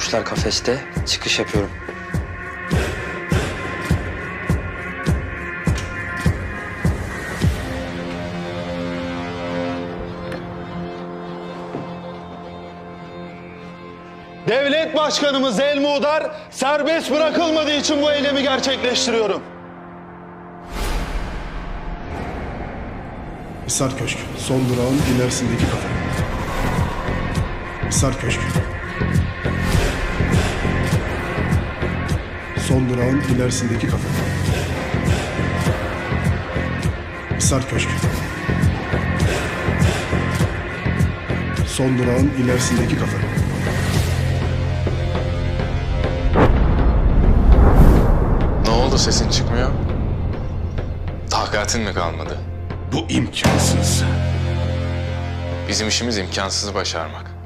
Kuşlar kafeste. Çıkış yapıyorum. Devlet Başkanımız El Muğdar serbest bırakılmadığı için bu eylemi gerçekleştiriyorum. Hisar Köşk, son durağın ilerisindeki kafe. Hisar Köşk. Son durağın ilerisindeki kafe. Hisar Köşk. Son durağın ilerisindeki kafe. Ne oldu sesin çıkmıyor? Takatin mi kalmadı? Bu imkansız. Bizim işimiz imkansızı başarmak.